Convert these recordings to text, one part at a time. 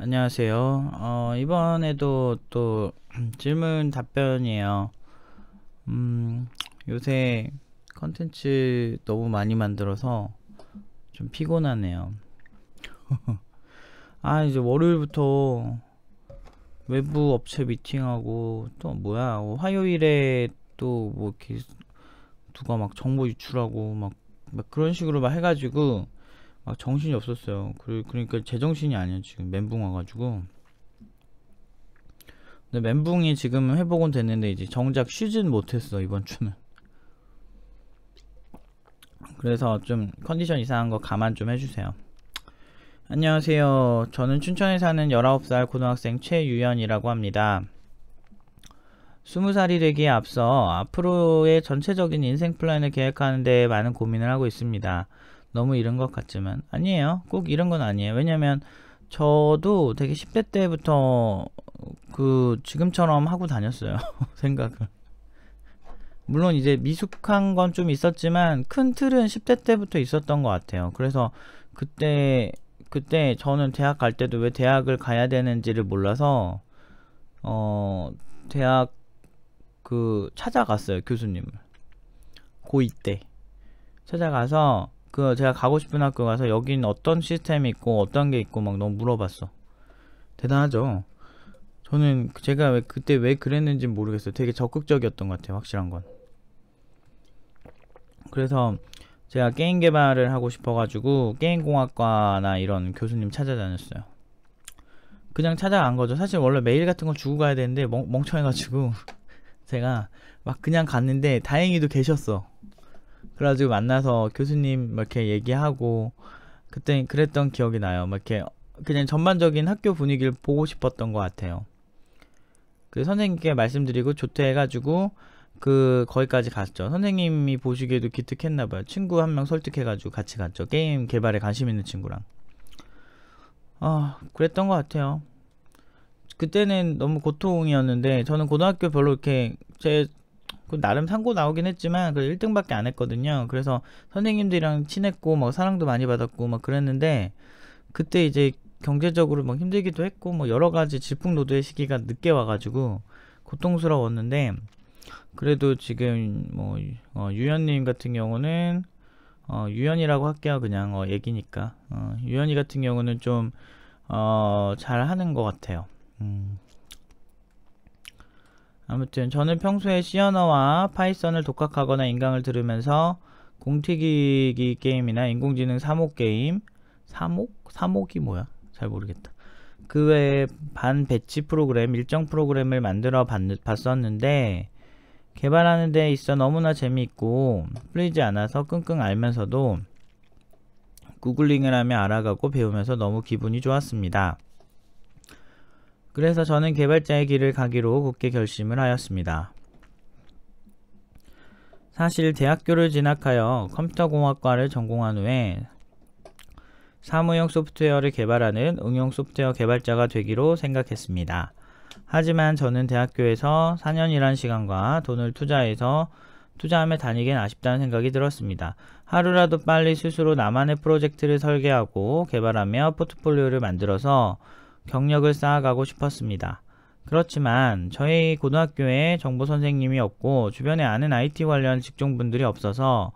안녕하세요. 어, 이번에도 또 질문 답변이에요. 음, 요새 컨텐츠 너무 많이 만들어서 좀 피곤하네요. 아, 이제 월요일부터 외부 업체 미팅하고 또 뭐야, 어, 화요일에 또 뭐 이렇게 누가 막 정보 유출하고 막, 막 그런 식으로 막 해가지고 막 정신이 없었어요. 그, 그러니까 제정신이 아니에요. 지금 멘붕 와가지고. 근데 멘붕이 지금 회복은 됐는데 이제 정작 쉬진 못했어 이번 주는. 그래서 좀 컨디션 이상한 거 감안 좀 해주세요. 안녕하세요. 저는 춘천에 사는 19살 고등학생 최유연이라고 합니다. 20살이 되기에 앞서 앞으로의 전체적인 인생 플랜을 계획하는 데 많은 고민을 하고 있습니다. 너무 이른 것 같지만 아니에요. 꼭 이런 건 아니에요. 왜냐면 저도 되게 10대 때부터 그 지금처럼 하고 다녔어요. 생각을. 물론 이제 미숙한 건 좀 있었지만 큰 틀은 10대 때부터 있었던 것 같아요. 그래서 그때 그때 저는 대학 갈 때도 왜 대학을 가야 되는지를 몰라서 어 대학 그 찾아갔어요 교수님을 고2 때 찾아가서 그 제가 가고 싶은 학교 가서 여긴 어떤 시스템이 있고 어떤 게 있고 막 너무 물어봤어. 대단하죠. 저는 제가 왜 그때 왜 그랬는지 모르겠어요. 되게 적극적이었던 것 같아요. 확실한 건. 그래서 제가 게임 개발을 하고 싶어가지고 게임공학과나 이런 교수님 찾아다녔어요. 그냥 찾아간 거죠. 사실 원래 메일 같은 거 주고 가야 되는데 멍, 멍청해가지고 제가 막 그냥 갔는데 다행히도 계셨어. 그래가지고 만나서 교수님 막 이렇게 얘기하고 그때 그랬던 기억이 나요. 막 이렇게 그냥 전반적인 학교 분위기를 보고 싶었던 것 같아요. 그 선생님께 말씀드리고 좋대 해가지고 그 거기까지 갔죠. 선생님이 보시기에도 기특했나 봐요. 친구 한 명 설득해가지고 같이 갔죠. 게임 개발에 관심 있는 친구랑. 아 그랬던 것 같아요. 그때는 너무 고통이었는데 저는 고등학교 별로 이렇게 제 그 나름 상고 나오긴 했지만 그 1등밖에 안 했거든요. 그래서 선생님들이랑 친했고 막 사랑도 많이 받았고 막 그랬는데 그때 이제 경제적으로 막 힘들기도 했고 뭐 여러 가지 질풍노도의 시기가 늦게 와가지고 고통스러웠는데 그래도 지금 뭐 어, 유연님 같은 경우는 어, 유연이라고 할게요 그냥 어, 얘기니까 어, 유연이 같은 경우는 좀 어, 잘 하는 것 같아요. 음. 아무튼 저는 평소에 언어와 파이썬을 독학하거나 인강을 들으면서 공튀기기 게임이나 인공지능 사목 게임 사목? 사목이 뭐야? 잘 모르겠다. 그 외에 반 배치 프로그램, 일정 프로그램을 만들어 봤, 봤었는데 개발하는 데 있어 너무나 재미있고 풀리지 않아서 끙끙 앓면서도 구글링을 하며 알아가고 배우면서 너무 기분이 좋았습니다. 그래서 저는 개발자의 길을 가기로 굳게 결심을 하였습니다. 사실 대학교를 진학하여 컴퓨터공학과를 전공한 후에 사무용 소프트웨어를 개발하는 응용 소프트웨어 개발자가 되기로 생각했습니다. 하지만 저는 대학교에서 4년이란 시간과 돈을 투자해서 투자하며 다니긴 아쉽다는 생각이 들었습니다. 하루라도 빨리 스스로 나만의 프로젝트를 설계하고 개발하며 포트폴리오를 만들어서 경력을 쌓아가고 싶었습니다. 그렇지만 저희 고등학교에 정보 선생님이 없고 주변에 아는 IT 관련 직종분들이 없어서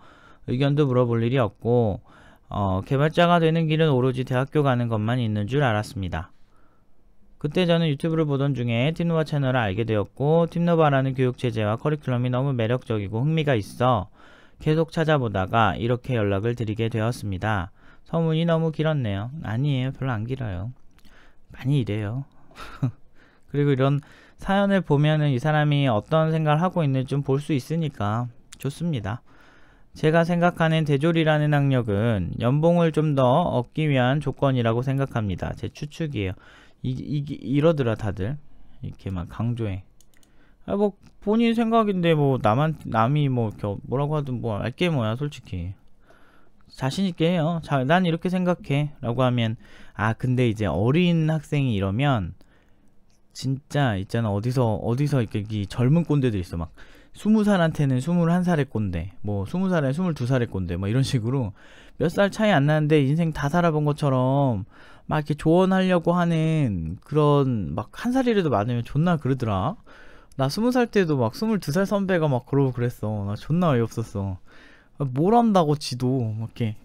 의견도 물어볼 일이 없고 어, 개발자가 되는 길은 오로지 대학교 가는 것만 있는 줄 알았습니다. 그때 저는 유튜브를 보던 중에 팀노바 채널을 알게 되었고 팀노바라는 교육 체제와 커리큘럼이 너무 매력적이고 흥미가 있어 계속 찾아보다가 이렇게 연락을 드리게 되었습니다. 서문이 너무 길었네요. 아니에요. 별로 안 길어요. 많이 이래요. 그리고 이런 사연을 보면은 이 사람이 어떤 생각을 하고 있는지 좀 볼 수 있으니까 좋습니다. 제가 생각하는 대졸이라는 학력은 연봉을 좀 더 얻기 위한 조건이라고 생각합니다. 제 추측이에요. 이, 이, 이러더라 다들 이렇게 막 강조해. 아, 뭐 본인 생각인데 뭐 남한 남이 뭐 뭐라고 하든 뭐 알게 뭐야 솔직히. 자신 있게 해요. 자, 난 이렇게 생각해. 라고 하면, 아, 근데 이제 어린 학생이 이러면, 진짜 있잖아. 어디서, 어디서 이렇게 이 젊은 꼰대들 있어. 막, 스무 살한테는 스물한 살의 꼰대, 뭐 스무 살에 스물두 살의 꼰대, 뭐 이런 식으로 몇 살 차이 안 나는데 인생 다 살아본 것처럼 막 이렇게 조언하려고 하는 그런 막 한 살이라도 많으면 존나 그러더라. 나 스무 살 때도 막 스물두 살 선배가 막 그러고 그랬어. 나 존나 어이없었어. 아, 뭘 한다고 지도 막 이렇게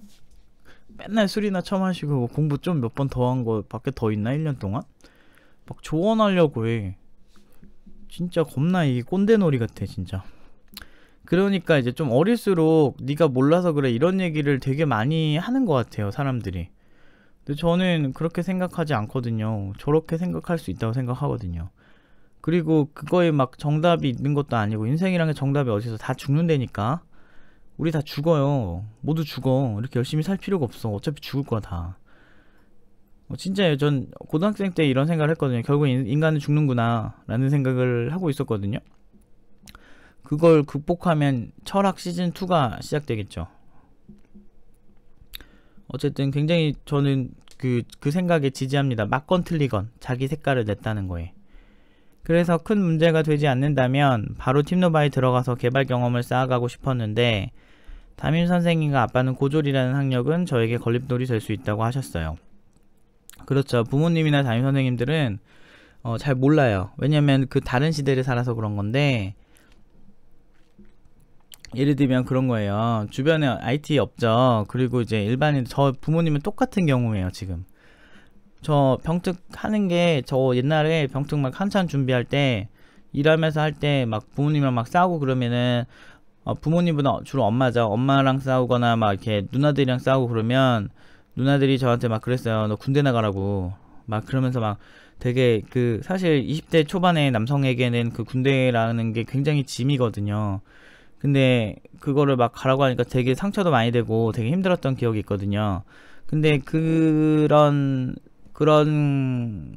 맨날 술이나 처마시고 뭐 공부 좀 몇 번 더 한 거 밖에 더 있나 1년 동안? 막 조언하려고 해. 진짜 겁나 이 꼰대놀이 같아 진짜. 그러니까 이제 좀 어릴수록 네가 몰라서 그래 이런 얘기를 되게 많이 하는 것 같아요 사람들이. 근데 저는 그렇게 생각하지 않거든요. 저렇게 생각할 수 있다고 생각하거든요. 그리고 그거에 막 정답이 있는 것도 아니고 인생이란 게 정답이 어디서 다 죽는다니까. 우리 다 죽어요. 모두 죽어. 이렇게 열심히 살 필요가 없어. 어차피 죽을 거야 다. 어, 진짜 전 고등학생 때 이런 생각을 했거든요. 결국 인간은 죽는구나 라는 생각을 하고 있었거든요. 그걸 극복하면 철학 시즌 2가 시작되겠죠. 어쨌든 굉장히 저는 그, 그 생각에 지지합니다. 맞건 틀리건 자기 색깔을 냈다는 거에. 그래서 큰 문제가 되지 않는다면 바로 팀노바에 들어가서 개발 경험을 쌓아가고 싶었는데 담임 선생님과 아빠는 고졸이라는 학력은 저에게 걸림돌이 될 수 있다고 하셨어요. 그렇죠. 부모님이나 담임 선생님들은 어, 잘 몰라요. 왜냐면 그 다른 시대를 살아서 그런 건데 예를 들면 그런 거예요. 주변에 IT 없죠. 그리고 이제 일반인 저 부모님은 똑같은 경우예요. 지금 저 병특 하는 게 저 옛날에 병특 막 한참 준비할 때 일하면서 할 때 막 부모님이랑 막 싸우고 그러면은 어, 부모님은 주로 엄마죠. 엄마랑 싸우거나 막 이렇게 누나들이랑 싸우고 그러면 누나들이 저한테 막 그랬어요. 너 군대 나가라고. 막 그러면서 막 되게 그 사실 20대 초반의 남성에게는 그 군대라는 게 굉장히 짐이거든요. 근데 그거를 막 가라고 하니까 되게 상처도 많이 되고 되게 힘들었던 기억이 있거든요. 근데 그런 그런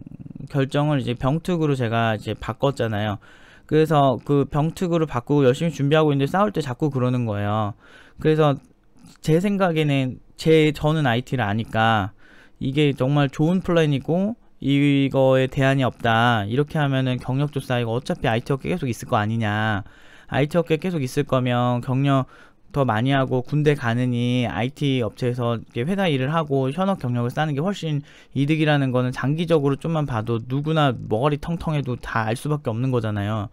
결정을 이제 병특으로 제가 이제 바꿨잖아요. 그래서 그 병특으로 바꾸고 열심히 준비하고 있는데 싸울 때 자꾸 그러는 거예요. 그래서 제 생각에는 제 저는 IT를 아니까 이게 정말 좋은 플랜이고 이거에 대안이 없다. 이렇게 하면은 경력도 쌓이고 어차피 IT 업계 계속 있을 거 아니냐. IT 업계 계속 있을 거면 경력 더 많이 하고 군대 가느니 IT 업체에서 회사 일을 하고 현업 경력을 쌓는 게 훨씬 이득이라는 거는 장기적으로 좀만 봐도 누구나 머리 텅텅해도 다 알 수밖에 없는 거잖아요.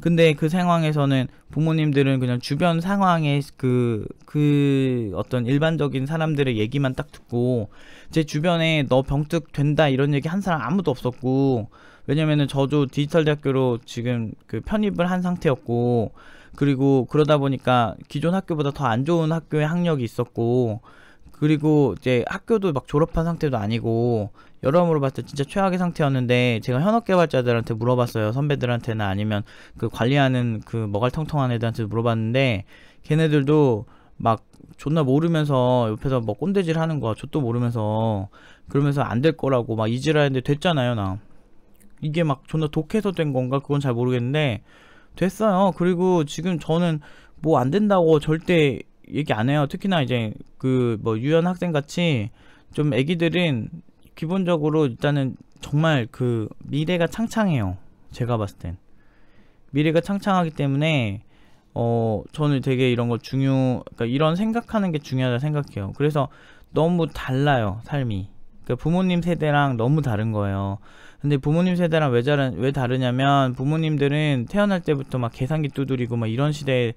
근데 그 상황에서는 부모님들은 그냥 주변 상황에 그, 그 어떤 일반적인 사람들의 얘기만 딱 듣고 제 주변에 너 병특 된다 이런 얘기 한 사람 아무도 없었고 왜냐면은 저도 디지털 대학교로 지금 그 편입을 한 상태였고 그리고 그러다 보니까 기존 학교보다 더 안 좋은 학교의 학력이 있었고 그리고 이제 학교도 막 졸업한 상태도 아니고 여러모로 봤을 때 진짜 최악의 상태였는데 제가 현업 개발자들한테 물어봤어요. 선배들한테나 아니면 그 관리하는 그 머갈텅텅한 애들한테 물어봤는데 걔네들도 막 존나 모르면서 옆에서 뭐 꼰대질 하는 거야. 저도 모르면서. 그러면서 안 될 거라고 막 이질하는데 됐잖아요 나. 이게 막 존나 독해서 된 건가? 그건 잘 모르겠는데 됐어요. 그리고 지금 저는 뭐 안 된다고 절대 얘기 안 해요. 특히나 이제 그 뭐 유연 학생 같이 좀 애기들은 기본적으로 일단은 정말 그 미래가 창창해요. 제가 봤을 땐. 미래가 창창하기 때문에 어 저는 되게 이런 거 중요 그러니까 이런 생각하는 게 중요하다 생각해요. 그래서 너무 달라요, 삶이. 그러니까 부모님 세대랑 너무 다른 거예요. 근데 부모님 세대랑 왜, 다른, 왜 다르냐면 부모님들은 태어날 때부터 막 계산기 두드리고 막 이런 시대에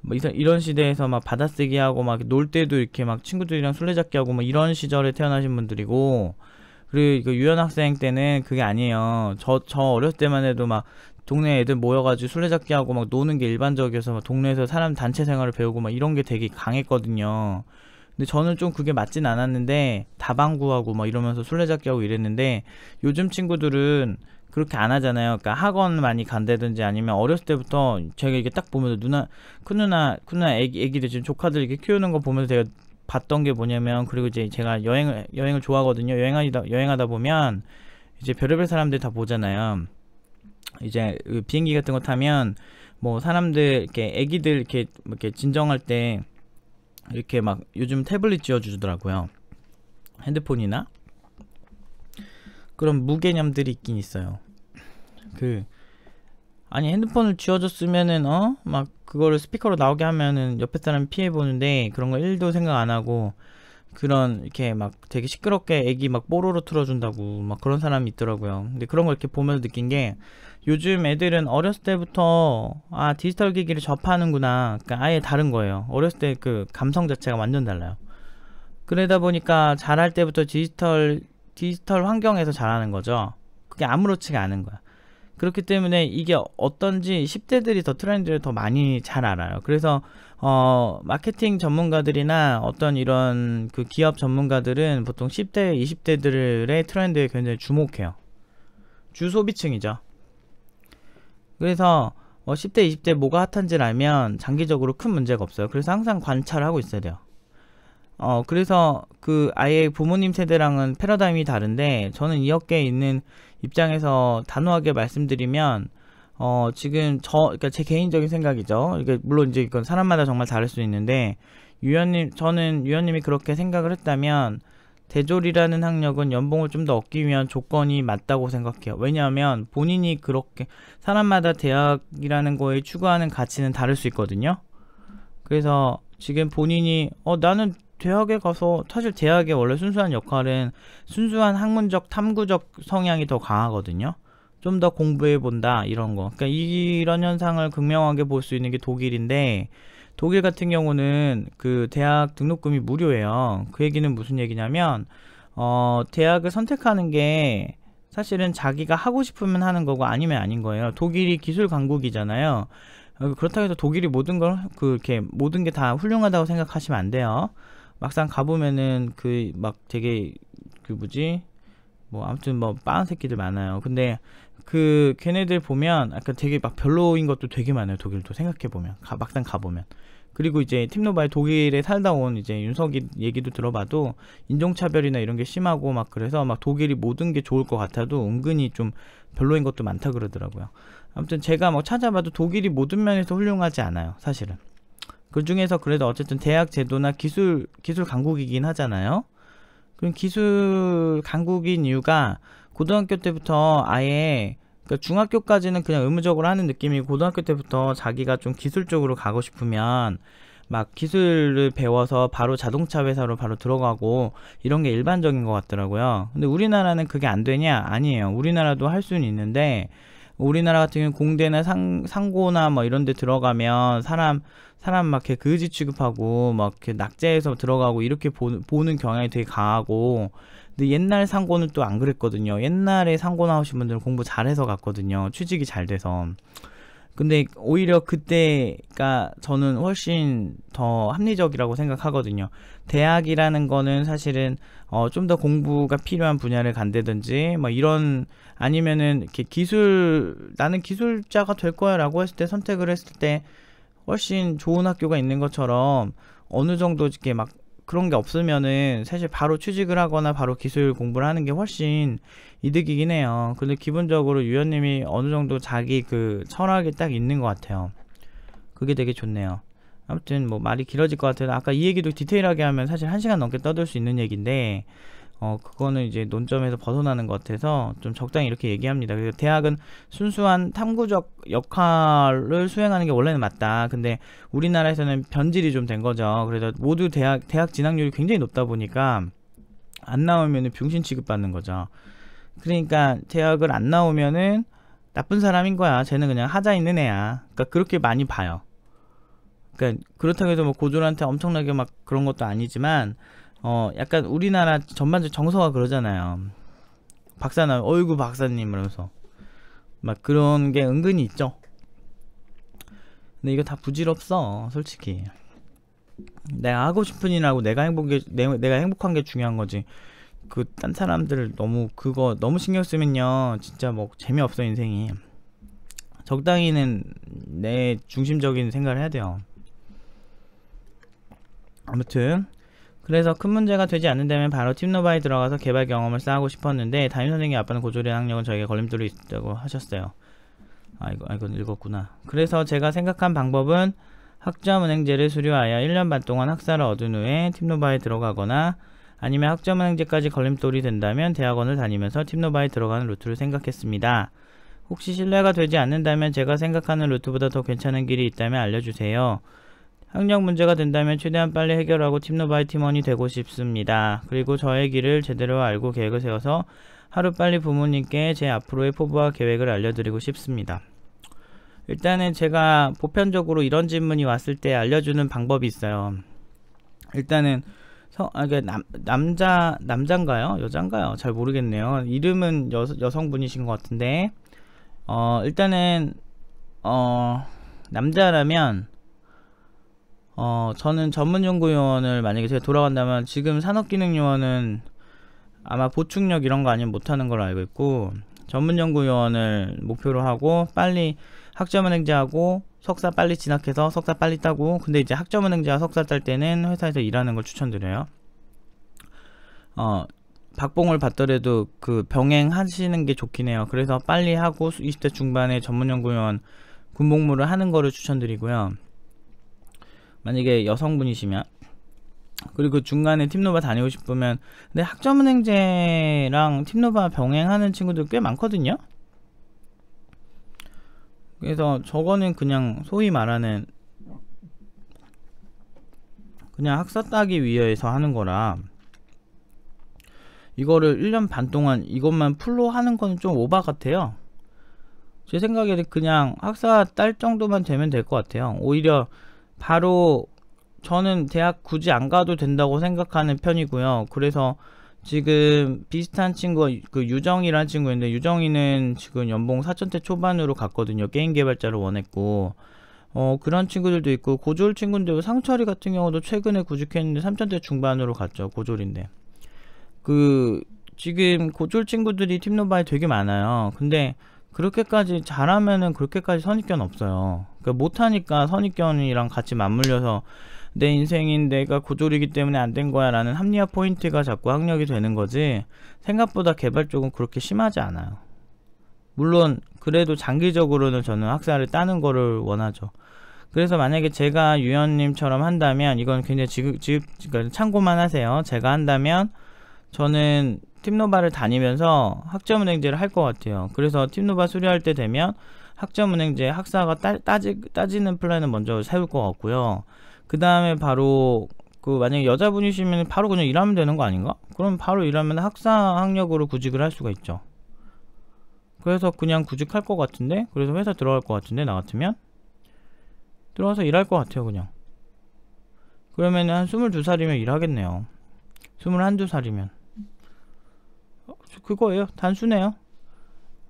뭐 이런 시대에서 막 받아쓰기 하고 막 놀 때도 이렇게 막 친구들이랑 술래잡기 하고 막 이런 시절에 태어나신 분들이고 그리고 그 유연 학생 때는 그게 아니에요. 저 저 어렸을 때만 해도 막 동네 애들 모여가지고 술래잡기 하고 막 노는 게 일반적이어서 막 동네에서 사람 단체 생활을 배우고 막 이런 게 되게 강했거든요. 근데 저는 좀 그게 맞진 않았는데 다방구하고 막 이러면서 술래잡기 하고 이랬는데 요즘 친구들은 그렇게 안 하잖아요. 그러니까 학원 많이 간다든지 아니면 어렸을 때부터 제가 이게 딱 보면서 누나 큰 누나 큰 누나 애기 애기들 지금 조카들 이렇게 키우는 거 보면서 제가 봤던 게 뭐냐면 그리고 이제 제가 여행을 여행을 좋아하거든요. 여행하다 여행하다 보면 이제 별의별 사람들 다 보잖아요. 이제 그 비행기 같은 거 타면 뭐 사람들 이렇게 애기들 이렇게 이렇게 진정할 때 이렇게 막 요즘 태블릿 지어주더라고요. 핸드폰이나 그런 무개념들이 있긴 있어요. 그 아니 핸드폰을 쥐어줬으면은 어? 막 그거를 스피커로 나오게 하면은 옆에 사람 피해 보는데 그런 거 1도 생각 안 하고 그런 이렇게 막 되게 시끄럽게 애기 막 뽀로로 틀어준다고 막 그런 사람이 있더라고요. 근데 그런 걸 이렇게 보면서 느낀 게 요즘 애들은 어렸을 때부터 아 디지털 기기를 접하는구나. 그러니까 아예 다른 거예요. 어렸을 때 그 감성 자체가 완전 달라요. 그러다 보니까 자랄 때부터 디지털 디지털 환경에서 자라는 거죠. 그게 아무렇지가 않은 거야. 그렇기 때문에 이게 어떤지 10대들이 더 트렌드를 더 많이 잘 알아요. 그래서 어 마케팅 전문가들이나 어떤 이런 그 기업 전문가들은 보통 10대, 20대들의 트렌드에 굉장히 주목해요. 주소비층이죠. 그래서 어 10대, 20대 뭐가 핫한지를 알면 장기적으로 큰 문제가 없어요. 그래서 항상 관찰을 하고 있어야 돼요. 어 그래서 그 아예 부모님 세대랑은 패러다임이 다른데 저는 이 업계에 있는 입장에서 단호하게 말씀드리면 어 지금 저 그러니까 제 개인적인 생각이죠. 이게 물론 이제 이건 사람마다 정말 다를 수 있는데 유현님 저는 유현님이 그렇게 생각을 했다면 대졸이라는 학력은 연봉을 좀 더 얻기 위한 조건이 맞다고 생각해요. 왜냐하면 본인이 그렇게 사람마다 대학이라는 거에 추구하는 가치는 다를 수 있거든요. 그래서 지금 본인이 어 나는 대학에 가서 사실 대학의 원래 순수한 역할은 순수한 학문적 탐구적 성향이 더 강하거든요. 좀 더 공부해 본다 이런 거. 그러니까 이런 현상을 극명하게 볼 수 있는 게 독일인데 독일 같은 경우는 그 대학 등록금이 무료예요. 그 얘기는 무슨 얘기냐면 어 대학을 선택하는 게 사실은 자기가 하고 싶으면 하는 거고 아니면 아닌 거예요. 독일이 기술 강국이잖아요. 어, 그렇다고 해서 독일이 모든 걸 그렇게 모든 게 다 훌륭하다고 생각하시면 안 돼요. 막상 가보면은 그 막 되게 그 뭐지 뭐 아무튼 뭐 빠른 새끼들 많아요. 근데 그 걔네들 보면 아까 되게 막 별로인 것도 되게 많아요. 독일도 생각해 보면 막상 가 보면 그리고 이제 팀노바의 독일에 살다 온 이제 윤석이 얘기도 들어봐도 인종차별이나 이런 게 심하고 막 그래서 막 독일이 모든 게 좋을 것 같아도 은근히 좀 별로인 것도 많다 그러더라고요. 아무튼 제가 뭐 찾아봐도 독일이 모든 면에서 훌륭하지 않아요. 사실은. 그 중에서 그래도 어쨌든 대학 제도나 기술 기술 강국이긴 하잖아요. 그럼 기술 강국인 이유가 고등학교 때부터 아예 그러니까 중학교까지는 그냥 의무적으로 하는 느낌이고 고등학교 때부터 자기가 좀 기술 쪽으로 가고 싶으면 막 기술을 배워서 바로 자동차 회사로 바로 들어가고 이런 게 일반적인 것 같더라고요. 근데 우리나라는 그게 안 되냐? 아니에요. 우리나라도 할 수는 있는데 우리나라 같은 경우는 공대나 상, 상고나 뭐 이런 데 들어가면 사람 사람 막 이렇게 그지 취급하고 막 이렇게 낙제해서 들어가고 이렇게 보, 보는 경향이 되게 강하고 근데 옛날 상고는 또 안 그랬거든요. 옛날에 상고 나오신 분들은 공부 잘해서 갔거든요. 취직이 잘 돼서. 근데 오히려 그때가 저는 훨씬 더 합리적이라고 생각하거든요. 대학이라는 거는 사실은 어, 좀 더 공부가 필요한 분야를 간다든지 뭐 이런 아니면은 이렇게 기술 나는 기술자가 될 거야라고 했을 때 선택을 했을 때 훨씬 좋은 학교가 있는 것처럼 어느 정도 이렇게 막 그런 게 없으면은 사실 바로 취직을 하거나 바로 기술 공부를 하는 게 훨씬 이득이긴 해요. 근데 기본적으로 유현님이 어느 정도 자기 그 철학이 딱 있는 것 같아요. 그게 되게 좋네요. 아무튼 뭐 말이 길어질 것 같아요. 아까 이 얘기도 디테일하게 하면 사실 한 시간 넘게 떠들 수 있는 얘기인데 어 그거는 이제 논점에서 벗어나는 것 같아서 좀 적당히 이렇게 얘기합니다. 그래서 대학은 순수한 탐구적 역할을 수행하는 게 원래는 맞다. 근데 우리나라에서는 변질이 좀 된 거죠. 그래서 모두 대학 대학 진학률이 굉장히 높다 보니까 안 나오면은 병신 취급받는 거죠. 그러니까 대학을 안 나오면은 나쁜 사람인 거야. 쟤는 그냥 하자 있는 애야. 그러니까 그렇게 많이 봐요. 그러니까 그렇다고 해서 뭐 고졸한테 엄청나게 막 그런 것도 아니지만 어 약간 우리나라 전반적 정서가 그러잖아요. 박사 나 어이구 박사님 이러면서 막 그런 게 은근히 있죠. 근데 이거 다 부질없어 솔직히. 내가 하고 싶은 일하고 내가 행복게 내가 행복한 게 중요한 거지. 그 딴 사람들 너무 그거 너무 신경 쓰면요 진짜 뭐 재미없어 인생이. 적당히는 내 중심적인 생각을 해야 돼요. 아무튼 그래서 큰 문제가 되지 않는다면 바로 팀노바에 들어가서 개발 경험을 쌓고 싶었는데 담임 선생님 아빠는 고졸의 학력은 저에게 걸림돌이 있다고 하셨어요. 아 이거 아, 이건 읽었구나. 그래서 제가 생각한 방법은 학점은행제를 수료하여 1년 반 동안 학사를 얻은 후에 팀노바에 들어가거나 아니면 학점은행제까지 걸림돌이 된다면 대학원을 다니면서 팀노바에 들어가는 루트를 생각했습니다. 혹시 신뢰가 되지 않는다면 제가 생각하는 루트보다 더 괜찮은 길이 있다면 알려주세요. 학력 문제가 된다면 최대한 빨리 해결하고 팀노바의 팀원이 되고 싶습니다. 그리고 저의 길을 제대로 알고 계획을 세워서 하루빨리 부모님께 제 앞으로의 포부와 계획을 알려드리고 싶습니다. 일단은 제가 보편적으로 이런 질문이 왔을 때 알려주는 방법이 있어요. 일단은 서, 아, 그 남, 남자 남잔가요? 여잔가요? 잘 모르겠네요. 이름은 여, 여성분이신 것 같은데 어 일단은 어 남자라면 어 저는 전문 연구요원을 만약에 제가 돌아간다면 지금 산업기능요원은 아마 보충력 이런 거 아니면 못하는 걸로 알고 있고 전문 연구요원을 목표로 하고 빨리 학점은행제하고 석사 빨리 진학해서 석사 빨리 따고 근데 이제 학점은행제와 석사 딸 때는 회사에서 일하는 걸 추천드려요. 어 박봉을 받더라도 그 병행하시는 게 좋긴 해요. 그래서 빨리 하고 20대 중반에 전문 연구원 군복무를 하는 거를 추천드리고요 만약에 여성분이시면 그리고 중간에 팀노바 다니고 싶으면 근데 학점은행제랑 팀노바 병행하는 친구들 꽤 많거든요? 그래서 저거는 그냥 소위 말하는 그냥 학사 따기 위해서 하는 거라 이거를 1년 반 동안 이것만 풀로 하는 거는 좀 오바 같아요. 제 생각에는 그냥 학사 딸 정도만 되면 될 것 같아요. 오히려 바로 저는 대학 굳이 안 가도 된다고 생각하는 편이고요. 그래서 지금 비슷한 친구 그 유정이라는 친구인데 유정이는 지금 연봉 4천대 초반으로 갔거든요. 게임 개발자를 원했고 어 그런 친구들도 있고 고졸 친구인데 상철이 같은 경우도 최근에 구직했는데 3천대 중반으로 갔죠. 고졸인데 그 지금 고졸 친구들이 팀노바에 되게 많아요. 근데 그렇게까지 잘하면은 그렇게까지 선입견 없어요. 그러니까 못하니까 선입견이랑 같이 맞물려서 내 인생인 내가 고졸이기 때문에 안 된 거야 라는 합리화 포인트가 자꾸 학력이 되는 거지 생각보다 개발 쪽은 그렇게 심하지 않아요. 물론 그래도 장기적으로는 저는 학사를 따는 거를 원하죠. 그래서 만약에 제가 유연님처럼 한다면 이건 굉장히 지금, 지금 그러니까 참고만 하세요. 제가 한다면 저는 팀노바를 다니면서 학점은행제를 할 것 같아요. 그래서 팀노바 수료할 때 되면 학점은행제 학사가 따, 따지, 따지는 플랜을 먼저 세울 것 같고요. 그 다음에 바로 그 만약에 여자분이시면 바로 그냥 일하면 되는 거 아닌가? 그럼 바로 일하면 학사 학력으로 구직을 할 수가 있죠. 그래서 그냥 구직할 것 같은데? 그래서 회사 들어갈 것 같은데 나 같으면? 들어가서 일할 것 같아요 그냥. 그러면 한 22살이면 일하겠네요. 21~2살이면. 어, 그거예요. 단순해요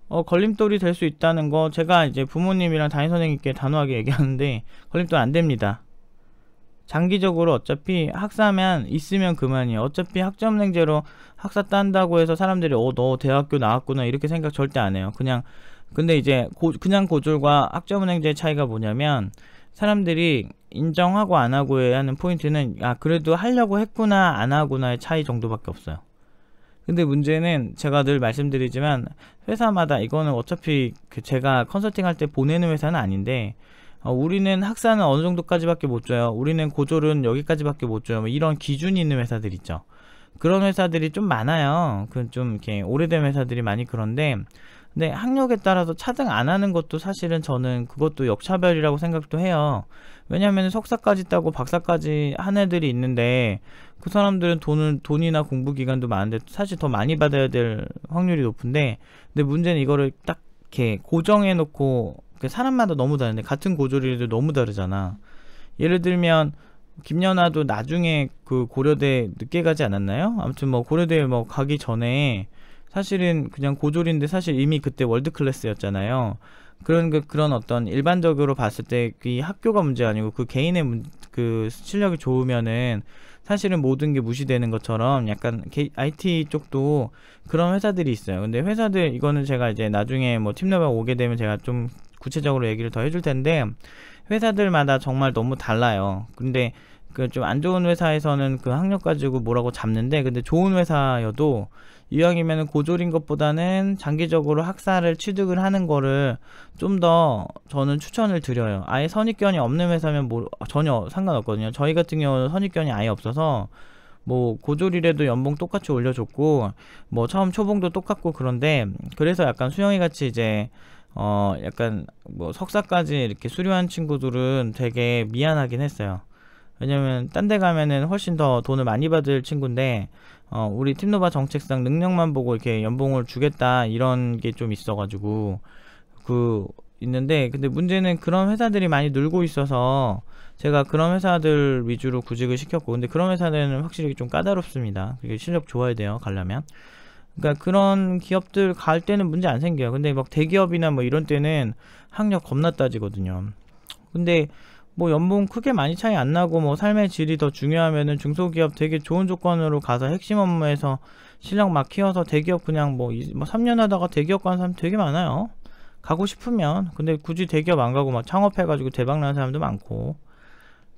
어, 걸림돌이 될 수 있다는 거 제가 이제 부모님이랑 담임 선생님께 단호하게 얘기하는데 걸림돌 안 됩니다 장기적으로 어차피 학사면 있으면 그만이에요. 어차피 학점냉제로 학사 딴다고 해서 사람들이 어 너 대학교 나왔구나 이렇게 생각 절대 안 해요. 그냥 근데 이제 고, 그냥 고졸과 학점은행제의 차이가 뭐냐면 사람들이 인정하고 안 하고 해 하는 포인트는 아 그래도 하려고 했구나 안 하구나의 차이 정도밖에 없어요. 근데 문제는 제가 늘 말씀드리지만 회사마다 이거는 어차피 그 제가 컨설팅 할 때 보내는 회사는 아닌데 어, 우리는 학사는 어느 정도까지밖에 못 줘요. 우리는 고졸은 여기까지밖에 못 줘요. 뭐 이런 기준이 있는 회사들 있죠. 그런 회사들이 좀 많아요. 그좀 이렇게 오래된 회사들이 많이 그런데 근데 학력에 따라서 차등 안 하는 것도 사실은 저는 그것도 역차별이라고 생각도 해요. 왜냐하면 석사까지 따고 박사까지 한 애들이 있는데 그 사람들은 돈을 돈이나 공부 기간도 많은데 사실 더 많이 받아야 될 확률이 높은데 근데 문제는 이거를 딱 이렇게 고정해 놓고 그 사람마다 너무 다른데 같은 고졸이라도 너무 다르잖아. 예를 들면 김연아도 나중에 그 고려대 늦게 가지 않았나요? 아무튼 뭐 고려대 뭐 가기 전에 사실은 그냥 고졸인데 사실 이미 그때 월드 클래스였잖아요. 그런 그 그런 어떤 일반적으로 봤을 때그 학교가 문제 아니고 그 개인의 문, 그 실력이 좋으면은 사실은 모든 게 무시되는 것처럼 약간 IT 쪽도 그런 회사들이 있어요. 근데 회사들 이거는 제가 이제 나중에 뭐 팀레벨 오게 되면 제가 좀 구체적으로 얘기를 더 해줄 텐데 회사들마다 정말 너무 달라요. 근데 그 좀 안 좋은 회사에서는 그 학력 가지고 뭐라고 잡는데 근데 좋은 회사여도 이왕이면 고졸인 것보다는 장기적으로 학사를 취득을 하는 거를 좀 더 저는 추천을 드려요. 아예 선입견이 없는 회사면 뭐 전혀 상관없거든요. 저희 같은 경우는 선입견이 아예 없어서 뭐 고졸이라도 연봉 똑같이 올려줬고 뭐 처음 초봉도 똑같고 그런데 그래서 약간 수영이 같이 이제 어 약간 뭐 석사까지 이렇게 수료한 친구들은 되게 미안하긴 했어요. 왜냐면 딴 데 가면은 훨씬 더 돈을 많이 받을 친구인데 어 우리 팀노바 정책상 능력만 보고 이렇게 연봉을 주겠다 이런 게 좀 있어가지고 그 있는데 근데 문제는 그런 회사들이 많이 늘고 있어서 제가 그런 회사들 위주로 구직을 시켰고 근데 그런 회사들은 확실히 좀 까다롭습니다. 그게 실력 좋아야 돼요 가려면. 그러니까 그런 기업들 갈 때는 문제 안 생겨요. 근데 막 대기업이나 뭐 이런 때는 학력 겁나 따지거든요. 근데 뭐 연봉 크게 많이 차이 안 나고 뭐 삶의 질이 더 중요하면은 중소기업 되게 좋은 조건으로 가서 핵심 업무에서 실력 막 키워서 대기업 그냥 뭐, 뭐 3년 하다가 대기업 가는 사람 되게 많아요. 가고 싶으면 근데 굳이 대기업 안 가고 막 창업해가지고 대박 나는 사람도 많고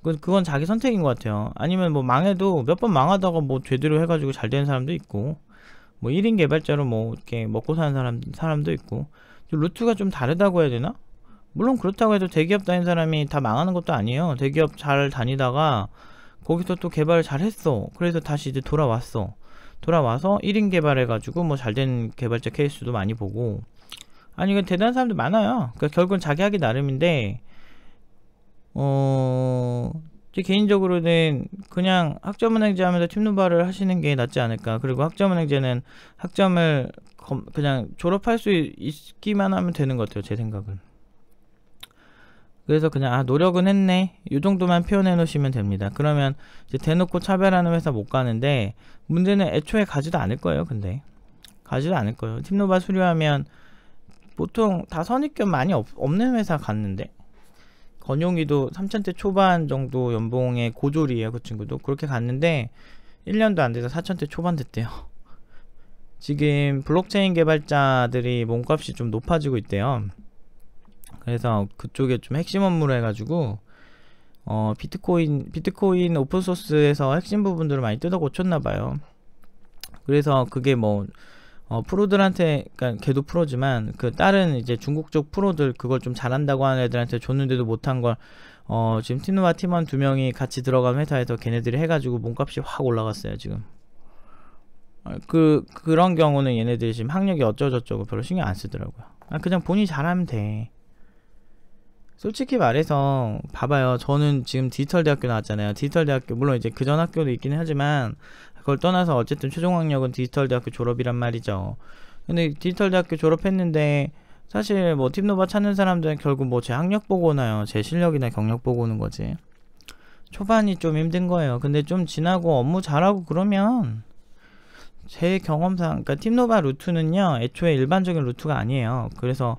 그, 그건 자기 선택인 것 같아요. 아니면 뭐 망해도 몇 번 망하다가 뭐 제대로 해가지고 잘 되는 사람도 있고 뭐 1인 개발자로 뭐 이렇게 먹고 사는 사람, 사람도 있고 루트가 좀 다르다고 해야 되나? 물론 그렇다고 해도 대기업 다닌 사람이 다 망하는 것도 아니에요. 대기업 잘 다니다가 거기서 또 개발을 잘 했어. 그래서 다시 이제 돌아왔어. 돌아와서 1인 개발해가지고 뭐 잘 된 개발자 케이스도 많이 보고 아니 이건 대단한 사람들 많아요. 그러니까 결국은 자기 하기 나름인데 어 제 개인적으로는 그냥 학점은행제 하면서 팀누바를 하시는 게 낫지 않을까. 그리고 학점은행제는 학점을 그냥 졸업할 수 있기만 하면 되는 것 같아요. 제 생각은. 그래서 그냥 아 노력은 했네. 이 정도만 표현해 놓으시면 됩니다. 그러면 이제 대놓고 차별하는 회사 못 가는데 문제는 애초에 가지도 않을 거예요 근데. 가지도 않을 거예요. 팀노바 수료하면 보통 다 선입견 많이 없, 없는 회사 갔는데. 건용이도 3천대 초반 정도 연봉의 고졸이에요 그 친구도. 그렇게 갔는데 1년도 안 돼서 4천대 초반 됐대요. 지금 블록체인 개발자들이 몸값이 좀 높아지고 있대요 그래서 그쪽에 좀 핵심 업무를 해가지고 어 비트코인 비트코인 오픈 소스에서 핵심 부분들을 많이 뜯어 고쳤나 봐요. 그래서 그게 뭐 어, 프로들한테, 그니까 걔도 프로지만, 그 다른 이제 중국 쪽 프로들 그걸 좀 잘한다고 하는 애들한테 줬는데도 못한 걸, 어, 지금 티누와 팀원 두 명이 같이 들어간 회사에서 걔네들이 해가지고 몸값이 확 올라갔어요, 지금. 어, 그, 그런 경우는 얘네들이 지금 학력이 어쩌저쩌고 별로 신경 안 쓰더라고요. 아, 그냥 본인이 잘하면 돼. 솔직히 말해서 봐봐요. 저는 지금 디지털 대학교 나왔잖아요. 디지털 대학교 물론 이제 그 전 학교도 있긴 하지만 그걸 떠나서 어쨌든 최종 학력은 디지털 대학교 졸업이란 말이죠. 근데 디지털 대학교 졸업했는데 사실 뭐 팁노바 찾는 사람들은 결국 뭐 제 학력 보고 오나요. 제 실력이나 경력 보고 오는 거지. 초반이 좀 힘든 거예요. 근데 좀 지나고 업무 잘하고 그러면 제 경험상 그러니까 팁노바 루트는요 애초에 일반적인 루트가 아니에요. 그래서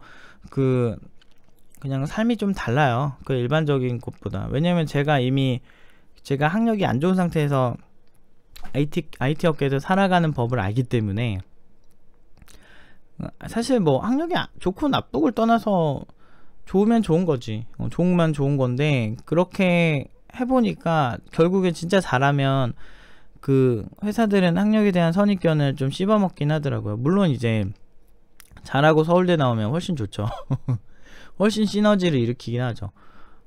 그 그냥 삶이 좀 달라요. 그 일반적인 것보다. 왜냐면 제가 이미 제가 학력이 안 좋은 상태에서 IT, IT 업계에서 살아가는 법을 알기 때문에 사실 뭐 학력이 좋고 나쁘고를 떠나서 좋으면 좋은 거지. 어, 좋으면 좋은 건데 그렇게 해보니까 결국에 진짜 잘하면 그 회사들은 학력에 대한 선입견을 좀 씹어먹긴 하더라고요. 물론 이제 잘하고 서울대 나오면 훨씬 좋죠. 훨씬 시너지를 일으키긴 하죠.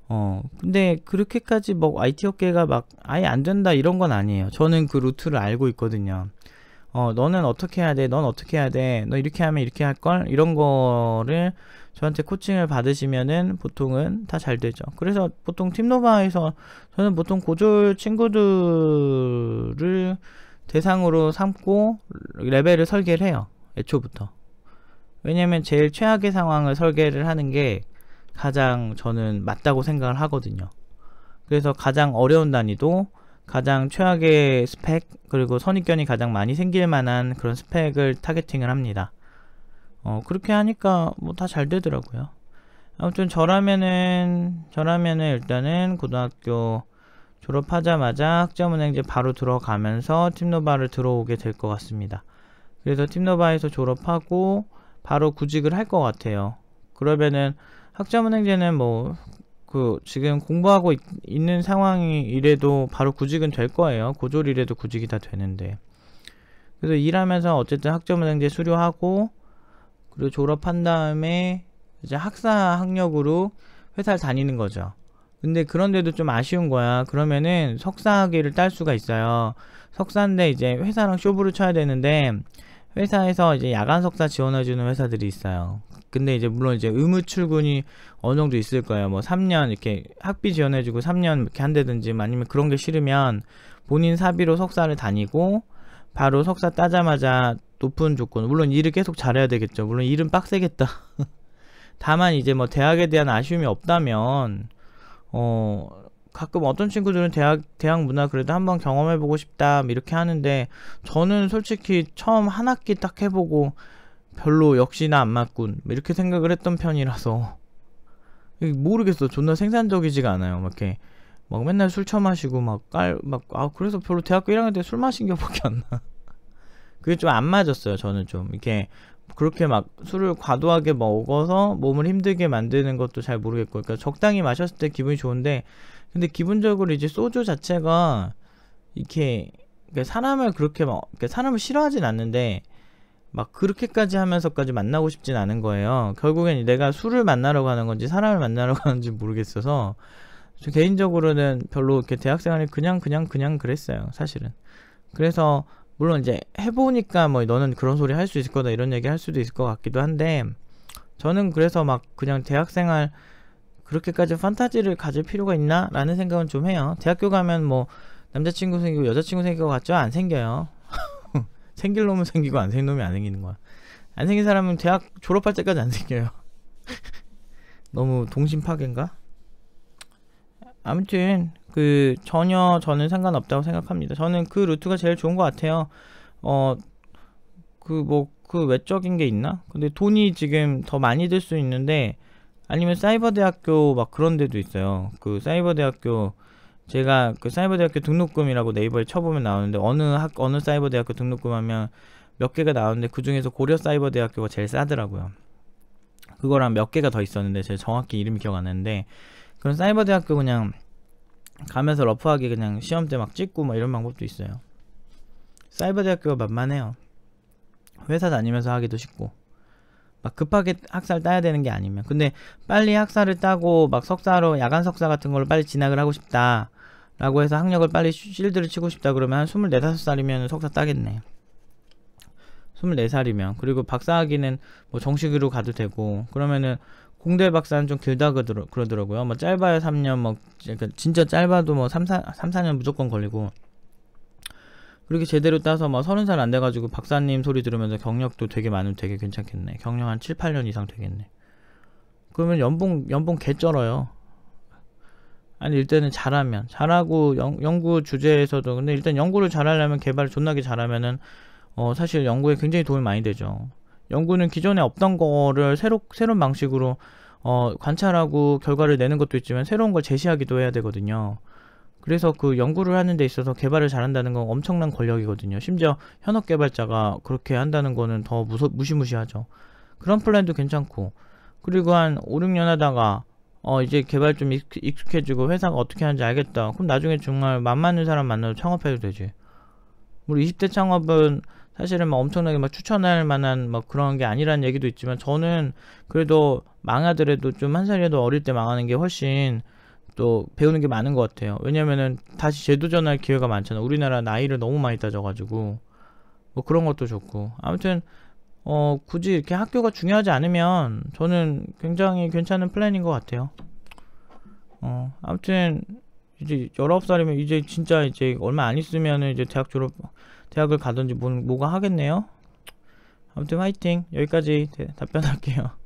어, 근데 그렇게까지 뭐 IT 업계가 막 아예 안 된다 이런 건 아니에요. 저는 그 루트를 알고 있거든요. 어, 너는 어떻게 해야 돼? 넌 어떻게 해야 돼? 너 이렇게 하면 이렇게 할 걸? 이런 거를 저한테 코칭을 받으시면은 보통은 다 잘 되죠. 그래서 보통 팀노바에서 저는 보통 고졸 친구들을 대상으로 삼고 레벨을 설계를 해요. 애초부터. 왜냐면 제일 최악의 상황을 설계를 하는 게 가장 저는 맞다고 생각을 하거든요. 그래서 가장 어려운 단위도 가장 최악의 스펙 그리고 선입견이 가장 많이 생길 만한 그런 스펙을 타겟팅을 합니다. 어, 그렇게 하니까 뭐 다 잘 되더라고요. 아무튼 저라면은 저라면은 일단은 고등학교 졸업하자마자 학점은행제 바로 들어가면서 팀노바를 들어오게 될 것 같습니다. 그래서 팀노바에서 졸업하고 바로 구직을 할 것 같아요. 그러면은 학자문행제는 뭐 그 지금 공부하고 있, 는 상황이 이래도 바로 구직은 될 거예요. 고졸이래도 구직이 다 되는데. 그래서 일하면서 어쨌든 학점은행제 수료하고 그리고 졸업한 다음에 이제 학사 학력으로 회사를 다니는 거죠. 근데 그런데도 좀 아쉬운 거야. 그러면은 석사학위를 딸 수가 있어요. 석사인데 이제 회사랑 쇼부를 쳐야 되는데 회사에서 이제 야간 석사 지원해주는 회사들이 있어요. 근데 이제 물론 이제 의무 출근이 어느 정도 있을 거예요. 뭐 3년 이렇게 학비 지원해주고 3년 이렇게 한다든지 아니면 그런 게 싫으면 본인 사비로 석사를 다니고 바로 석사 따자마자 높은 조건 물론 일을 계속 잘해야 되겠죠. 물론 일은 빡세겠다. 다만 이제 뭐 대학에 대한 아쉬움이 없다면 어 가끔 어떤 친구들은 대학 대학 문화 그래도 한번 경험해 보고 싶다 뭐 이렇게 하는데 저는 솔직히 처음 한 학기 딱 해보고 별로 역시나 안 맞군 뭐 이렇게 생각을 했던 편이라서. 모르겠어. 존나 생산적이지가 않아요. 막 이렇게 막 맨날 술 처마시고 막 깔 막 아 그래서 별로 대학교 1학년 때 술 마신 게밖에 안 나. 그게 좀 안 맞았어요 저는 좀. 이렇게 그렇게 막 술을 과도하게 먹어서 몸을 힘들게 만드는 것도 잘 모르겠고 그러니까 적당히 마셨을 때 기분이 좋은데 근데 기본적으로 이제 소주 자체가 이렇게 그러니까 사람을 그렇게 막 그러니까 사람을 싫어하진 않는데 막 그렇게까지 하면서까지 만나고 싶진 않은 거예요. 결국엔 내가 술을 만나러 가는 건지 사람을 만나러 가는지 모르겠어서 저 개인적으로는 별로 이렇게 대학생활이 그냥 그냥 그냥 그랬어요. 사실은. 그래서 물론 이제 해보니까 뭐 너는 그런 소리 할 수 있을 거다 이런 얘기 할 수도 있을 것 같기도 한데 저는 그래서 막 그냥 대학생활 그렇게까지 판타지를 가질 필요가 있나? 라는 생각은 좀 해요. 대학교 가면 뭐 남자친구 생기고 여자친구 것 같죠? 안 생겨요. 생길 놈은 생기고 안 생길 놈이 안 생기는 거야. 안 생긴 사람은 대학 졸업할 때까지 안 생겨요. 너무 동심 파괴인가? 아무튼 그 전혀 저는 상관없다고 생각합니다. 저는 그 루트가 제일 좋은 것 같아요. 어 그 뭐그 외적인 게 있나? 근데 돈이 지금 더 많이 들 수 있는데 아니면 사이버 대학교 막 그런 데도 있어요. 그 사이버 대학교 제가 그 사이버 대학교 등록금이라고 네이버에 쳐보면 나오는데 어느 학 어느 사이버 대학교 등록금 하면 몇 개가 나오는데 그 중에서 고려 사이버 대학교가 제일 싸더라고요. 그거랑 몇 개가 더 있었는데 제가 정확히 이름이 기억 안 나는데 그런 사이버 대학교 그냥 가면서 러프하게 그냥 시험 때 막 찍고 막 이런 방법도 있어요. 사이버 대학교가 만만해요. 회사 다니면서 하기도 쉽고 막 급하게 학사를 따야 되는 게 아니면. 근데 빨리 학사를 따고 막 석사로 야간 석사 같은 걸로 빨리 진학을 하고 싶다 라고 해서 학력을 빨리 실드를 치고 싶다 그러면 한 24, 5살이면 석사 따겠네. 24살이면. 그리고 박사학위는 뭐 정식으로 가도 되고. 그러면은 공대 박사는 좀 길다 그러더라고요. 뭐 짧아야 3년 뭐 그러니까 진짜 짧아도 뭐 3, 4, 3, 4년 무조건 걸리고 그렇게 제대로 따서 막 서른 살 안 돼가지고 박사님 소리 들으면서 경력도 되게 많으면 되게 괜찮겠네. 경력 한 7, 8년 이상 되겠네. 그러면 연봉, 연봉 개 쩔어요. 아니, 일단은 잘하면. 잘하고 연, 연구 주제에서도. 근데 일단 연구를 잘하려면 개발을 존나게 잘하면은, 어, 사실 연구에 굉장히 도움이 많이 되죠. 연구는 기존에 없던 거를 새로, 새로운 방식으로, 어, 관찰하고 결과를 내는 것도 있지만 새로운 걸 제시하기도 해야 되거든요. 그래서 그 연구를 하는 데 있어서 개발을 잘한다는 건 엄청난 권력이거든요. 심지어 현업 개발자가 그렇게 한다는 거는 더 무서, 무시무시하죠. 그런 플랜도 괜찮고 그리고 한 5, 6년 하다가 어 이제 개발 좀 익숙해지고 회사가 어떻게 하는지 알겠다. 그럼 나중에 정말 맘 맞는 사람 만나서 창업해도 되지. 우리 20대 창업은 사실은 막 엄청나게 막 추천할 만한 막 그런 게 아니라는 얘기도 있지만 저는 그래도 망하더라도 좀 한 살이라도 어릴 때 망하는 게 훨씬 또 배우는 게 많은 것 같아요. 왜냐면은 다시 재도전할 기회가 많잖아. 우리나라 나이를 너무 많이 따져가지고 뭐 그런 것도 좋고 아무튼 어 굳이 이렇게 학교가 중요하지 않으면 저는 굉장히 괜찮은 플랜인 것 같아요. 어 아무튼 이제 19살이면 이제 진짜 이제 얼마 안 있으면은 이제 대학 졸업 대학을 가든지 뭐, 뭐가 하겠네요. 아무튼 화이팅 여기까지 답변할게요.